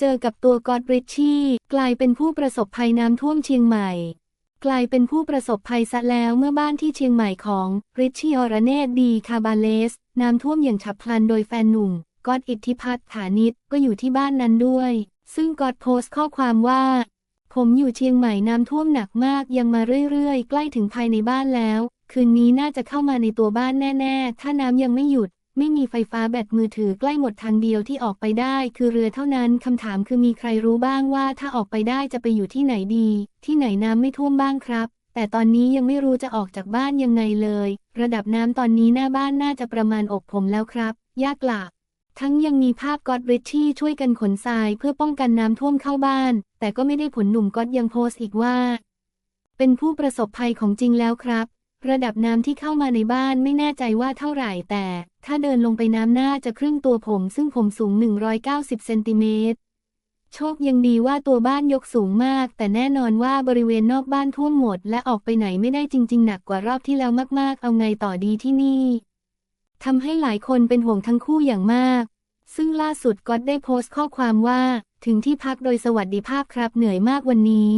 เจอกับตัวกอดริชชี่กลายเป็นผู้ประสบภัยน้ำท่วมเชียงใหม่ กลายเป็นผู้ประสบภัยซะแล้วเมื่อบ้านที่เชียงใหม่ของริชชี่อรเนตดีคาบาเลส น้ำท่วมอย่างฉับพลันโดยแฟนหนุ่มกอดอิทธิพัฒน์ฐานิตก็อยู่ที่บ้านนั้นด้วย ซึ่งกอดโพสต์ข้อความว่า ผมอยู่เชียงใหม่น้ำท่วมหนักมากยังมาเรื่อยๆ ใกล้ถึงภายในบ้านแล้ว คืนนี้น่าจะเข้ามาในตัวบ้านแน่ ๆ ถ้าน้ำยังไม่หยุด ไม่มีไฟฟ้าแบตมือถือใกล้หมดทางเดียวที่ออกไปได้คือเรือเท่านั้นคำถามคือมีใครรู้บ้างว่าถ้าออกไปได้จะไปอยู่ที่ไหนดี ที่ไหนน้ำไม่ท่วมบ้างครับ แต่ตอนนี้ยังไม่รู้จะออกจากบ้านยังไงเลย ระดับน้ำตอนนี้หน้าบ้านน่าจะประมาณอกผมแล้วครับ ยากหลักทั้งยังมีภาพก็อดริชชี่ช่วยกันขนทรายเพื่อป้องกันน้ำท่วมเข้าบ้าน แต่ก็ไม่ได้ผลหนุ่มก็อดยังโพสต์อีกว่า เป็นผู้ประสบภัยของจริงแล้วครับ ระดับน้ำที่เข้ามาในบ้านไม่แน่ใจว่าเท่าไหร่แต่ ถ้าเดินลงไปน้ำน่าจะครึ่งตัวผม ซึ่งผมสูง 190 เซนติเมตร โชคยังดีว่าตัวบ้านยกสูงมาก แต่แน่นอนว่าบริเวณนอกบ้านท่วมหมด และออกไปไหนไม่ได้จริง ๆ หนักกว่ารอบที่แล้วมาก ๆ เอาไงต่อดีที่นี่ทำให้หลายคนเป็นห่วงทั้งคู่อย่างมาก ซึ่งล่าสุดก็ได้โพสต์ข้อความว่า ถึงที่พักโดยสวัสดิภาพครับเหนื่อยมากวันนี้